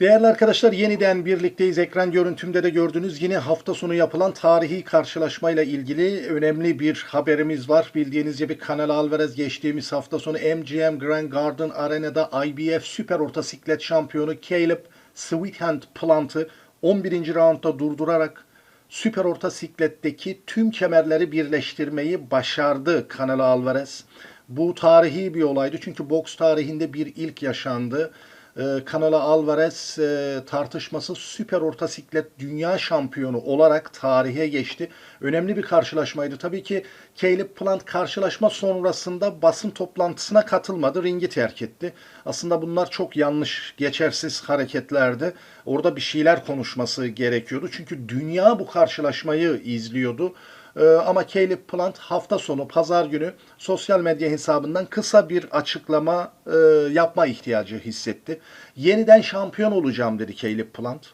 Değerli arkadaşlar yeniden birlikteyiz. Ekran görüntümde de gördüğünüz yine hafta sonu yapılan tarihi karşılaşmayla ilgili önemli bir haberimiz var. Bildiğiniz gibi Canelo Alvarez geçtiğimiz hafta sonu MGM Grand Garden Arena'da IBF Süper Orta Siklet Şampiyonu Caleb Sweethand Plant'ı 11. roundda durdurarak Süper Orta Siklet'teki tüm kemerleri birleştirmeyi başardı Canelo Alvarez. Bu tarihi bir olaydı çünkü boks tarihinde bir ilk yaşandı. Ee, Canelo Alvarez e, tartışması süper orta siklet dünya şampiyonu olarak tarihe geçti. Önemli bir karşılaşmaydı. Tabii ki Caleb Plant karşılaşma sonrasında basın toplantısına katılmadı. Ringi terk etti. Aslında bunlar çok yanlış, geçersiz hareketlerdi. Orada bir şeyler konuşması gerekiyordu. Çünkü dünya bu karşılaşmayı izliyordu. Ee, ama Caleb Plant hafta sonu pazar günü sosyal medya hesabından kısa bir açıklama e, yapma ihtiyacı hissetti. Yeniden şampiyon olacağım dedi Caleb Plant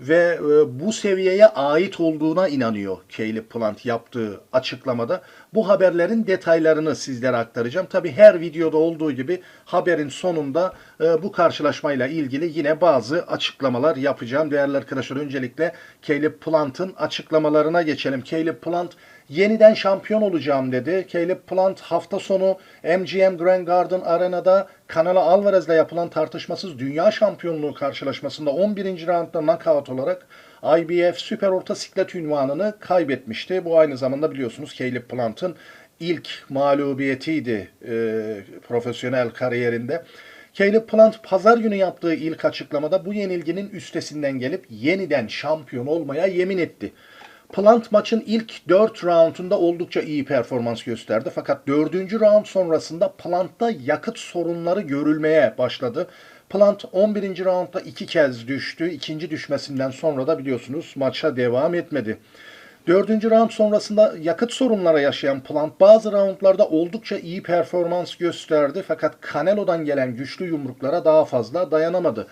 ve e, bu seviyeye ait olduğuna inanıyor Caleb Plant yaptığı açıklamada. Bu haberlerin detaylarını sizlere aktaracağım. Tabi her videoda olduğu gibi haberin sonunda e, bu karşılaşmayla ilgili yine bazı açıklamalar yapacağım. Değerli arkadaşlar öncelikle Caleb Plant'ın açıklamalarına geçelim. Caleb Plant yeniden şampiyon olacağım dedi. Caleb Plant hafta sonu MGM Grand Garden Arena'da Canelo Alvarez'le yapılan tartışmasız dünya şampiyonluğu karşılaşmasında 11. roundda knockout olarak IBF Süper Orta Siklet ünvanını kaybetmişti. Bu aynı zamanda biliyorsunuz Caleb Plant'ın ilk mağlubiyetiydi e, profesyonel kariyerinde. Caleb Plant pazar günü yaptığı ilk açıklamada bu yenilginin üstesinden gelip yeniden şampiyon olmaya yemin etti. Plant maçın ilk 4 roundunda oldukça iyi performans gösterdi. Fakat 4. round sonrasında Plant'ta yakıt sorunları görülmeye başladı. Plant 11. roundda iki kez düştü. İkinci düşmesinden sonra da biliyorsunuz maça devam etmedi. Dördüncü round sonrasında yakıt sorunları yaşayan Plant bazı roundlarda oldukça iyi performans gösterdi. Fakat Canelo'dan gelen güçlü yumruklara daha fazla dayanamadı.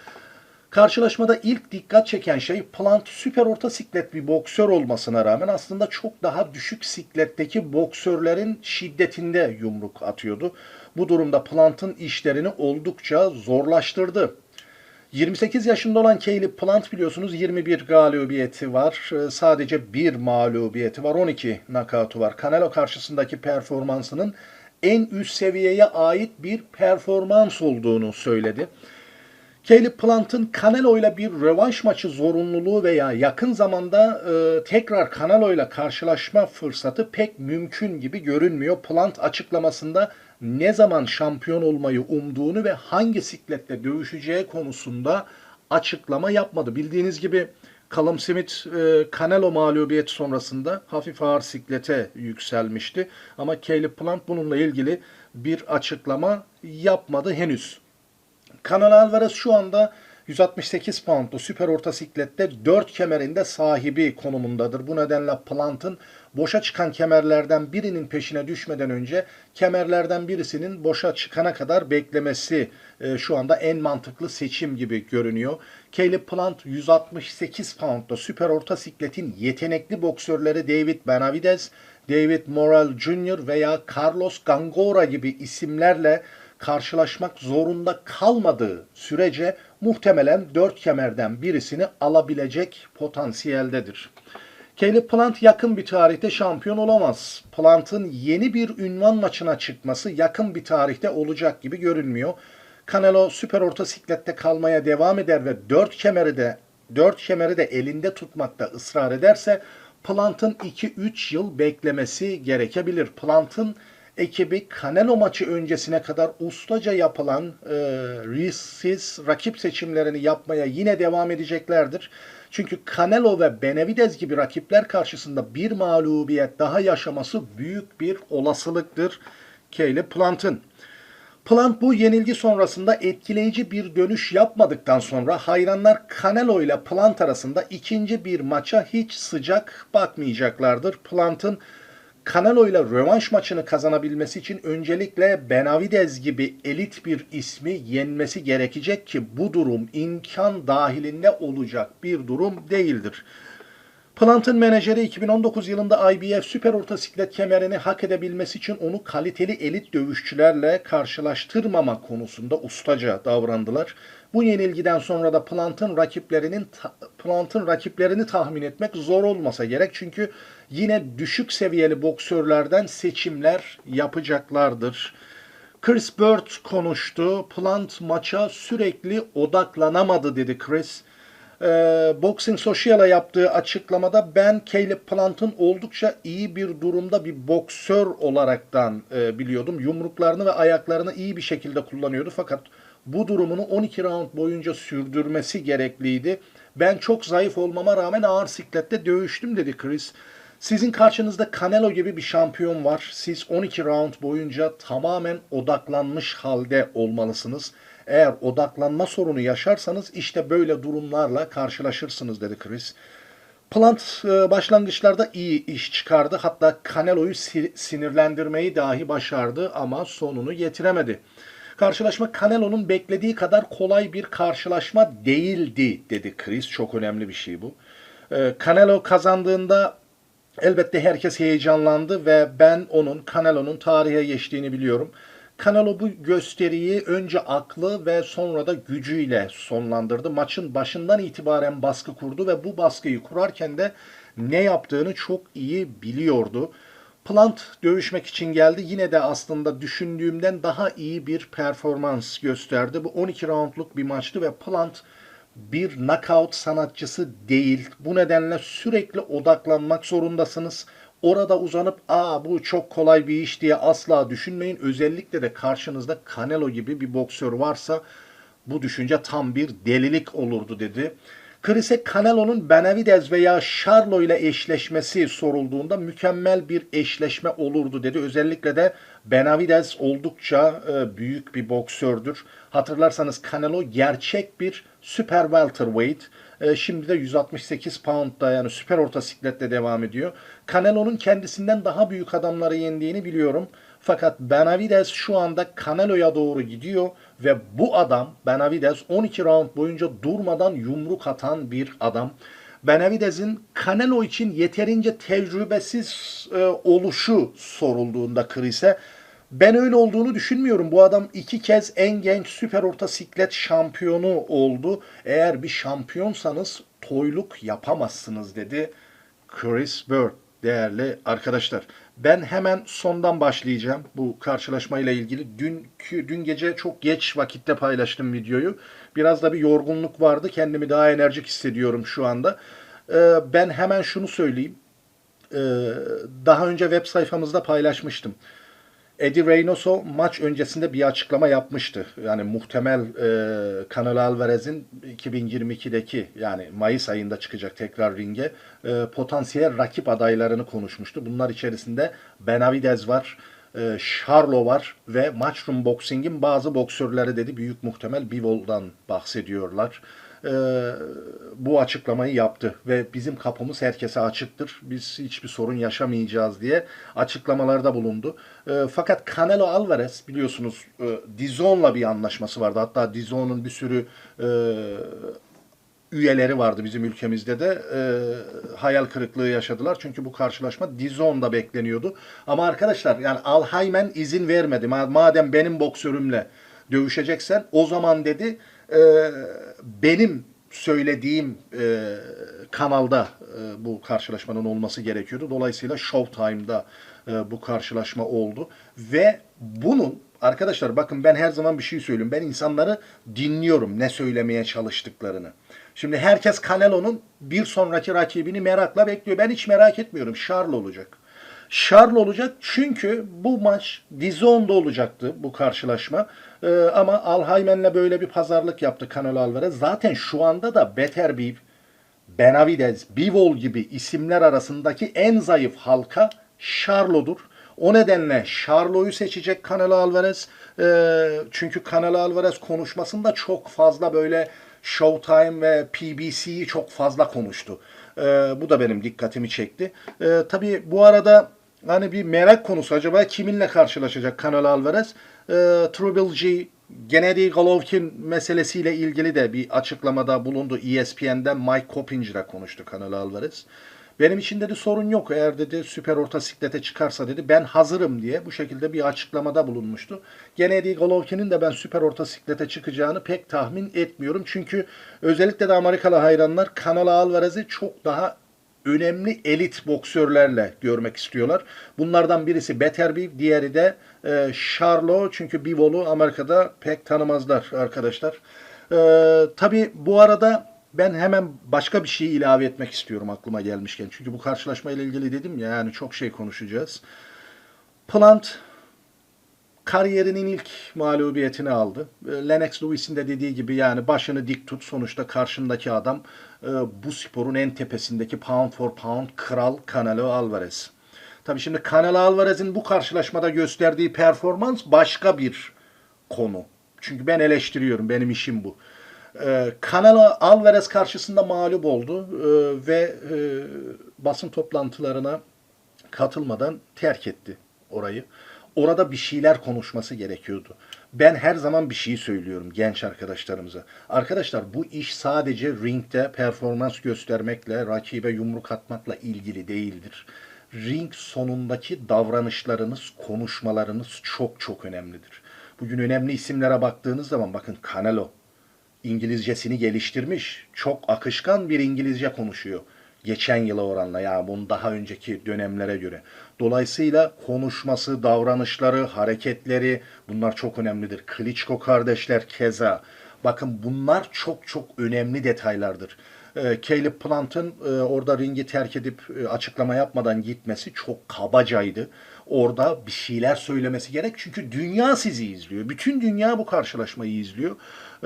Karşılaşmada ilk dikkat çeken şey Plant süper orta siklet bir boksör olmasına rağmen aslında çok daha düşük sikletteki boksörlerin şiddetinde yumruk atıyordu. Bu durumda Plant'ın işlerini oldukça zorlaştırdı. 28 yaşında olan Caleb Plant biliyorsunuz 21 galibiyeti var. Ee, Sadece bir mağlubiyeti var. 12 nakavtu var. Canelo karşısındaki performansının en üst seviyeye ait bir performans olduğunu söyledi. Caleb Plant'ın Canelo ile bir rövanş maçı zorunluluğu veya yakın zamanda e, tekrar Canelo ile karşılaşma fırsatı pek mümkün gibi görünmüyor. Plant açıklamasında ne zaman şampiyon olmayı umduğunu ve hangi sikletle dövüşeceği konusunda açıklama yapmadı. Bildiğiniz gibi Callum Smith e, Canelo mağlubiyeti sonrasında hafif ağır siklete yükselmişti. Ama Caleb Plant bununla ilgili bir açıklama yapmadı henüz. Canelo Alvarez şu anda 168 poundlu süper orta siklette 4 kemerinde sahibi konumundadır. Bu nedenle Plant'ın boşa çıkan kemerlerden birinin peşine düşmeden önce kemerlerden birisinin boşa çıkana kadar beklemesi e, şu anda en mantıklı seçim gibi görünüyor. Caleb Plant 168 poundda süper orta sikletin yetenekli boksörleri David Benavidez, David Morrell Jr. veya Carlos Gangora gibi isimlerle karşılaşmak zorunda kalmadığı sürece muhtemelen dört kemerden birisini alabilecek potansiyeldedir. Caleb Plant yakın bir tarihte şampiyon olamaz. Plant'ın yeni bir ünvan maçına çıkması yakın bir tarihte olacak gibi görünmüyor. Canelo süper orta siklette kalmaya devam eder ve dört kemeri de dört kemeri de elinde tutmakta ısrar ederse Plant'ın 2-3 yıl beklemesi gerekebilir. Plant'ın ekibi Canelo maçı öncesine kadar ustaca yapılan e, risksiz rakip seçimlerini yapmaya yine devam edeceklerdir. Çünkü Canelo ve Benavidez gibi rakipler karşısında bir mağlubiyet daha yaşaması büyük bir olasılıktır Caleb Plant'ın. Plant bu yenilgi sonrasında etkileyici bir dönüş yapmadıktan sonra hayranlar Canelo ile Plant arasında ikinci bir maça hiç sıcak bakmayacaklardır. Plant'ın Canelo ile rövanş maçını kazanabilmesi için öncelikle Benavidez gibi elit bir ismi yenmesi gerekecek ki bu durum imkan dahilinde olacak bir durum değildir. Plant'ın menajeri 2019 yılında IBF süper orta siklet kemerini hak edebilmesi için onu kaliteli elit dövüşçülerle karşılaştırmama konusunda ustaca davrandılar. Bu yenilgiden sonra da Plant'ın rakiplerinin Plant'ın rakiplerini tahmin etmek zor olmasa gerek çünkü yine düşük seviyeli boksörlerden seçimler yapacaklardır. Chris Bird konuştu. Plant maça sürekli odaklanamadı dedi Chris. Ee, Boxing Social'a yaptığı açıklamada ben Caleb Plant'ın oldukça iyi bir durumda bir boksör olaraktan e, biliyordum. Yumruklarını ve ayaklarını iyi bir şekilde kullanıyordu fakat bu durumunu 12 round boyunca sürdürmesi gerekliydi. Ben çok zayıf olmama rağmen ağır siklette dövüştüm dedi Chris. Sizin karşınızda Canelo gibi bir şampiyon var. Siz 12 round boyunca tamamen odaklanmış halde olmalısınız. Eğer odaklanma sorunu yaşarsanız işte böyle durumlarla karşılaşırsınız dedi Chris. Plant e, başlangıçlarda iyi iş çıkardı. Hatta Canelo'yu si- sinirlendirmeyi dahi başardı ama sonunu getiremedi. Karşılaşma Canelo'nun beklediği kadar kolay bir karşılaşma değildi dedi Chris. Çok önemli bir şey bu. E, Canelo kazandığında Elbette herkes heyecanlandı ve ben onun Canelo'nun tarihe geçtiğini biliyorum. Canelo bu gösteriyi önce aklı ve sonra da gücüyle sonlandırdı. Maçın başından itibaren baskı kurdu ve bu baskıyı kurarken de ne yaptığını çok iyi biliyordu. Plant dövüşmek için geldi. Yine de aslında düşündüğümden daha iyi bir performans gösterdi. Bu 12 roundluk bir maçtı ve Plant bir knockout sanatçısı değil. Bu nedenle sürekli odaklanmak zorundasınız. Orada uzanıp aa bu çok kolay bir iş diye asla düşünmeyin. Özellikle de karşınızda Canelo gibi bir boksör varsa bu düşünce tam bir delilik olurdu dedi. Chris'e Canelo'nun Benavidez veya Charlo ile eşleşmesi sorulduğunda mükemmel bir eşleşme olurdu dedi. Özellikle de Benavidez oldukça e, büyük bir boksördür. Hatırlarsanız Canelo gerçek bir süper welterweight. E, şimdi de 168 poundda yani süper orta sikletle devam ediyor. Canelo'nun kendisinden daha büyük adamları yendiğini biliyorum. Fakat Benavidez şu anda Canelo'ya doğru gidiyor ve bu adam Benavidez 12 round boyunca durmadan yumruk atan bir adam. Benavidez'in Canelo için yeterince tecrübesiz e, oluşu sorulduğunda Chris'e ben öyle olduğunu düşünmüyorum. Bu adam iki kez en genç süper orta siklet şampiyonu oldu. Eğer bir şampiyonsanız toyluk yapamazsınız dedi Chris Bird. Değerli arkadaşlar, ben hemen sondan başlayacağım bu karşılaşmayla ilgili. Dünkü, dün gece çok geç vakitte paylaştım videoyu. Biraz da bir yorgunluk vardı. Kendimi daha enerjik hissediyorum şu anda. Ee, ben hemen şunu söyleyeyim. Ee, daha önce web sayfamızda paylaşmıştım. Eddie Reynoso maç öncesinde bir açıklama yapmıştı. Yani muhtemel e, Canelo Alvarez'in 2022'deki yani Mayıs ayında çıkacak tekrar ringe e, potansiyel rakip adaylarını konuşmuştu. Bunlar içerisinde Benavidez var, e, Charlo var ve Matchroom Boxing'in bazı boksörleri dedi. Büyük muhtemel Bivol'dan bahsediyorlar e, bu açıklamayı yaptı ve bizim kapımız herkese açıktır. Biz hiçbir sorun yaşamayacağız diye açıklamalarda bulundu. E, fakat Canelo Alvarez biliyorsunuz e, DAZN'la bir anlaşması vardı. Hatta DAZN'un bir sürü e, üyeleri vardı bizim ülkemizde de e, hayal kırıklığı yaşadılar. Çünkü bu karşılaşma DAZN'da bekleniyordu. Ama arkadaşlar yani Alhaymen izin vermedi. Ma- Madem benim boksörümle dövüşeceksen o zaman dedi e, benim söylediğim e, kanalda e, bu karşılaşmanın olması gerekiyordu. Dolayısıyla Showtime'da e, bu karşılaşma oldu ve bunun arkadaşlar bakın ben her zaman bir şey söylüyorum. Ben insanları dinliyorum ne söylemeye çalıştıklarını. Şimdi herkes Canelo'nun bir sonraki rakibini merakla bekliyor. Ben hiç merak etmiyorum. Charlo olacak. Charlo olacak çünkü bu maç Dizon'da olacaktı bu karşılaşma. Ee, ama Alhaymen'le böyle bir pazarlık yaptı Canelo Alvarez. Zaten şu anda da Beterbiev, Benavidez, Bivol gibi isimler arasındaki en zayıf halka Charlo'dur. O nedenle Charlo'yu seçecek Canelo Alvarez. Ee, çünkü Canelo Alvarez konuşmasında çok fazla böyle Showtime ve PBC'yi çok fazla konuştu. Ee, bu da benim dikkatimi çekti. Ee, tabii bu arada hani bir merak konusu acaba kiminle karşılaşacak Canelo Alvarez? Ee, Triple G, Gennady Golovkin meselesiyle ilgili de bir açıklamada bulundu. ESPN'den Mike Coppinger'a konuştu Canelo Alvarez. Benim için dedi sorun yok. Eğer dedi süper orta siklete çıkarsa dedi ben hazırım diye bu şekilde bir açıklamada bulunmuştu. Gennady Golovkin'in de ben süper orta siklete çıkacağını pek tahmin etmiyorum. Çünkü özellikle de Amerikalı hayranlar Canelo Alvarez'i çok daha önemli elit boksörlerle görmek istiyorlar. Bunlardan birisi Beterbiev, diğeri de e, Charlo. Çünkü Bivol'u Amerika'da pek tanımazlar arkadaşlar. E, tabii bu arada ben hemen başka bir şey ilave etmek istiyorum aklıma gelmişken. Çünkü bu karşılaşma ile ilgili dedim ya yani çok şey konuşacağız. Plant kariyerinin ilk mağlubiyetini aldı. E, Lennox Lewis'in de dediği gibi yani başını dik tut. Sonuçta karşındaki adam e, bu sporun en tepesindeki pound for pound kral Canelo Alvarez. Tabii şimdi Canelo Alvarez'in bu karşılaşmada gösterdiği performans başka bir konu. Çünkü ben eleştiriyorum. Benim işim bu. E, Canelo Alvarez karşısında mağlup oldu ve basın toplantılarına katılmadan terk etti orayı. Orada bir şeyler konuşması gerekiyordu. Ben her zaman bir şey söylüyorum genç arkadaşlarımıza. Arkadaşlar bu iş sadece ringde performans göstermekle, rakibe yumruk atmakla ilgili değildir. Ring sonundaki davranışlarınız, konuşmalarınız çok çok önemlidir. Bugün önemli isimlere baktığınız zaman bakın Canelo İngilizcesini geliştirmiş. Çok akışkan bir İngilizce konuşuyor. Geçen yıla oranla yani bunun daha önceki dönemlere göre. Dolayısıyla konuşması, davranışları, hareketleri bunlar çok önemlidir. Klitschko kardeşler keza. Bakın bunlar çok çok önemli detaylardır. Ee, Caleb Plant'ın e, orada ringi terk edip e, açıklama yapmadan gitmesi çok kabacaydı. Orada bir şeyler söylemesi gerek çünkü dünya sizi izliyor. Bütün dünya bu karşılaşmayı izliyor.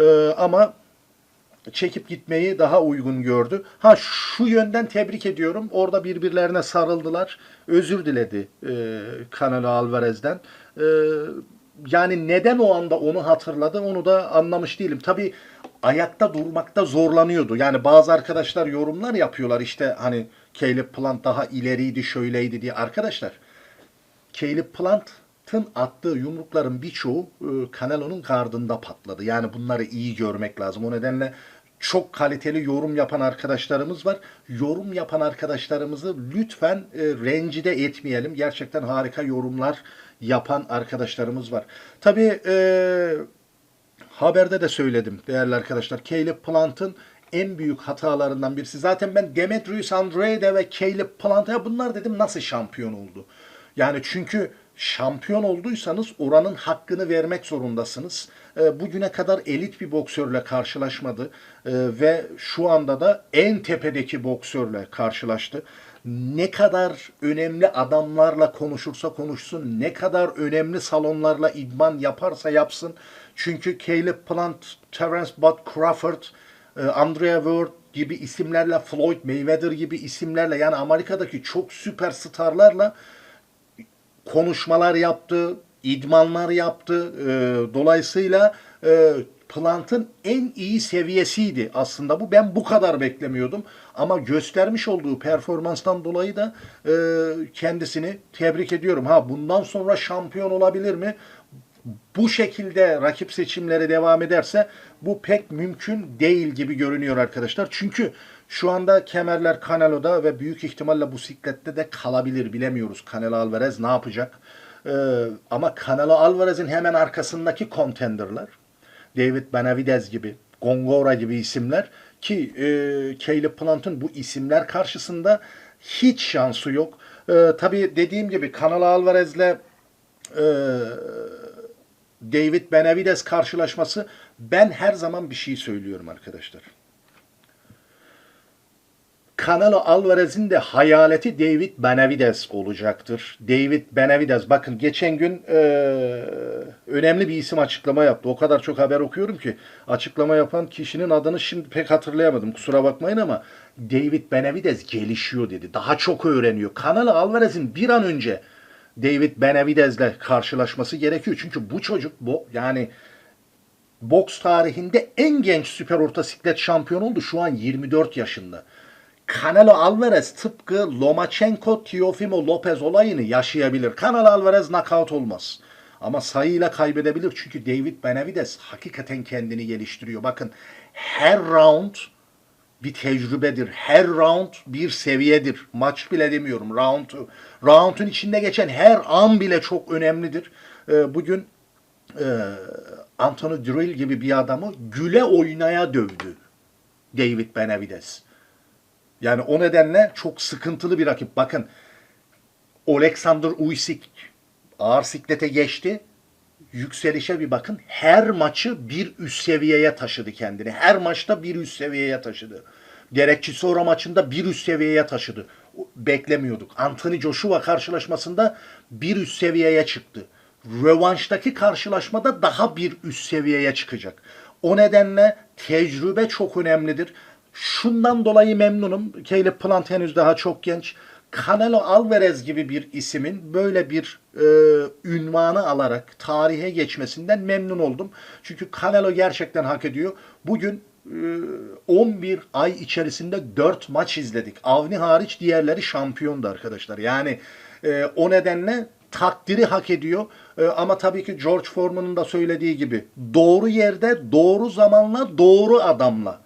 Ee, ama çekip gitmeyi daha uygun gördü. Ha şu yönden tebrik ediyorum. Orada birbirlerine sarıldılar. Özür diledi e, Canelo Alvarez'den. E, yani neden o anda onu hatırladı onu da anlamış değilim. Tabii ayakta durmakta zorlanıyordu. Yani bazı arkadaşlar yorumlar yapıyorlar işte hani Caleb Plant daha ileriydi şöyleydi diye. Arkadaşlar Caleb Plant'ın attığı yumrukların birçoğu e, Canelo'nun gardında patladı. Yani bunları iyi görmek lazım. O nedenle çok kaliteli yorum yapan arkadaşlarımız var. Yorum yapan arkadaşlarımızı lütfen e, rencide etmeyelim. Gerçekten harika yorumlar yapan arkadaşlarımız var. Tabii e, haberde de söyledim değerli arkadaşlar. Caleb Plant'ın en büyük hatalarından birisi. Zaten ben Demetrius Andrade ve Caleb Plant'a bunlar dedim nasıl şampiyon oldu? Yani çünkü şampiyon olduysanız oranın hakkını vermek zorundasınız. E, bugüne kadar elit bir boksörle karşılaşmadı e, ve şu anda da en tepedeki boksörle karşılaştı. Ne kadar önemli adamlarla konuşursa konuşsun, ne kadar önemli salonlarla idman yaparsa yapsın. Çünkü Caleb Plant, Terence Bud Crawford, e, Andrea Ward gibi isimlerle, Floyd Mayweather gibi isimlerle yani Amerika'daki çok süper starlarla konuşmalar yaptı, idmanlar yaptı. E, dolayısıyla e, Plant'ın en iyi seviyesiydi aslında bu. Ben bu kadar beklemiyordum. Ama göstermiş olduğu performanstan dolayı da e, kendisini tebrik ediyorum. Ha bundan sonra şampiyon olabilir mi? Bu şekilde rakip seçimleri devam ederse bu pek mümkün değil gibi görünüyor arkadaşlar. Çünkü şu anda kemerler Canelo'da ve büyük ihtimalle bu siklette de kalabilir. Bilemiyoruz Canelo Alvarez ne yapacak. Ee, ama Canelo Alvarez'in hemen arkasındaki contenderlar David Benavidez gibi, Gongora gibi isimler ki e, Caleb Plant'ın bu isimler karşısında hiç şansı yok. E, tabii dediğim gibi Canelo Alvarez'le e, David Benavidez karşılaşması ben her zaman bir şey söylüyorum arkadaşlar. Canelo Alvarez'in de hayaleti David Benavidez olacaktır. David Benavidez bakın geçen gün e, önemli bir isim açıklama yaptı. O kadar çok haber okuyorum ki açıklama yapan kişinin adını şimdi pek hatırlayamadım. Kusura bakmayın ama David Benavidez gelişiyor dedi. Daha çok öğreniyor. Canelo Alvarez'in bir an önce David Benavidez'le karşılaşması gerekiyor. Çünkü bu çocuk bu yani boks tarihinde en genç süper orta siklet şampiyonu oldu. Şu an 24 yaşında. Canelo Alvarez tıpkı Lomachenko Teofimo Lopez olayını yaşayabilir. Canelo Alvarez knockout olmaz. Ama sayıyla kaybedebilir. Çünkü David Benavidez hakikaten kendini geliştiriyor. Bakın her round bir tecrübedir. Her round bir seviyedir. Maç bile demiyorum. Round'u. Round'un içinde geçen her an bile çok önemlidir. Ee, bugün e, Anthony Drill gibi bir adamı güle oynaya dövdü. David Benavides. Yani o nedenle çok sıkıntılı bir rakip. Bakın Alexander Usyk ağır siklete geçti. Yükselişe bir bakın. Her maçı bir üst seviyeye taşıdı kendini. Her maçta bir üst seviyeye taşıdı. Gerekçi sonra maçında bir üst seviyeye taşıdı. Beklemiyorduk. Anthony Joshua karşılaşmasında bir üst seviyeye çıktı. Rövanştaki karşılaşmada daha bir üst seviyeye çıkacak. O nedenle tecrübe çok önemlidir. Şundan dolayı memnunum. Caleb Plant henüz daha çok genç. Canelo Alvarez gibi bir isimin böyle bir e, ünvanı alarak tarihe geçmesinden memnun oldum. Çünkü Canelo gerçekten hak ediyor. Bugün e, 11 ay içerisinde 4 maç izledik. Avni hariç diğerleri şampiyondu arkadaşlar. Yani e, o nedenle takdiri hak ediyor. E, ama tabii ki George Foreman'ın da söylediği gibi doğru yerde, doğru zamanla, doğru adamla.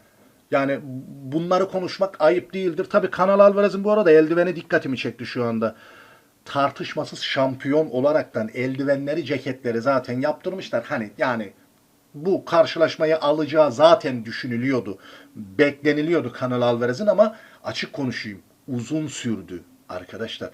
Yani bunları konuşmak ayıp değildir. Tabii Kanal Alvarez'in bu arada eldiveni dikkatimi çekti şu anda. Tartışmasız şampiyon olaraktan eldivenleri, ceketleri zaten yaptırmışlar. Hani yani bu karşılaşmayı alacağı zaten düşünülüyordu. Bekleniliyordu Kanal Alvarez'in ama açık konuşayım. Uzun sürdü arkadaşlar.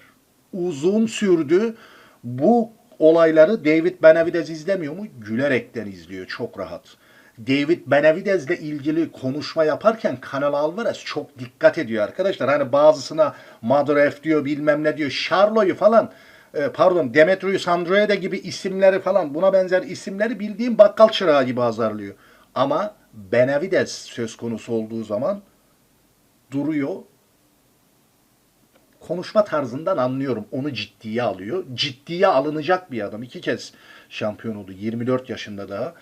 Uzun sürdü. Bu olayları David Benavidez izlemiyor mu? Gülerekten izliyor çok rahat. David Benavidez'le ilgili konuşma yaparken Kanal Alvarez çok dikkat ediyor arkadaşlar. Hani bazısına Madref diyor bilmem ne diyor. Charlo'yu falan e, pardon Demetrius Androide gibi isimleri falan buna benzer isimleri bildiğim bakkal çırağı gibi azarlıyor. Ama Benavidez söz konusu olduğu zaman duruyor. Konuşma tarzından anlıyorum. Onu ciddiye alıyor. Ciddiye alınacak bir adam. İki kez şampiyon oldu. 24 yaşında daha.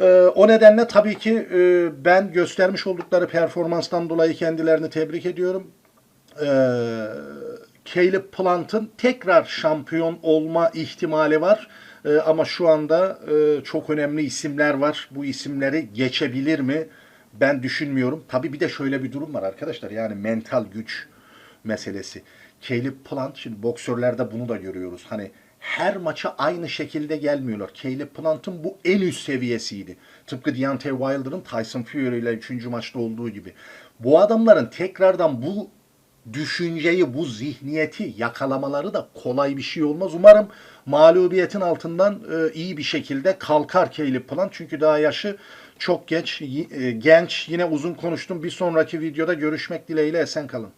Ee, o nedenle tabii ki e, ben göstermiş oldukları performanstan dolayı kendilerini tebrik ediyorum. Ee, Caleb Plant'ın tekrar şampiyon olma ihtimali var. Ee, ama şu anda e, çok önemli isimler var. Bu isimleri geçebilir mi? Ben düşünmüyorum. Tabii bir de şöyle bir durum var arkadaşlar. Yani mental güç meselesi. Caleb Plant, şimdi boksörlerde bunu da görüyoruz. Hani her maça aynı şekilde gelmiyorlar. Caleb Plant'ın bu en üst seviyesiydi. Tıpkı Deontay Wilder'ın Tyson Fury ile 3. maçta olduğu gibi. Bu adamların tekrardan bu düşünceyi, bu zihniyeti yakalamaları da kolay bir şey olmaz. Umarım mağlubiyetin altından e, iyi bir şekilde kalkar Caleb Plant. Çünkü daha yaşı çok genç. E, genç. Yine uzun konuştum. Bir sonraki videoda görüşmek dileğiyle esen kalın.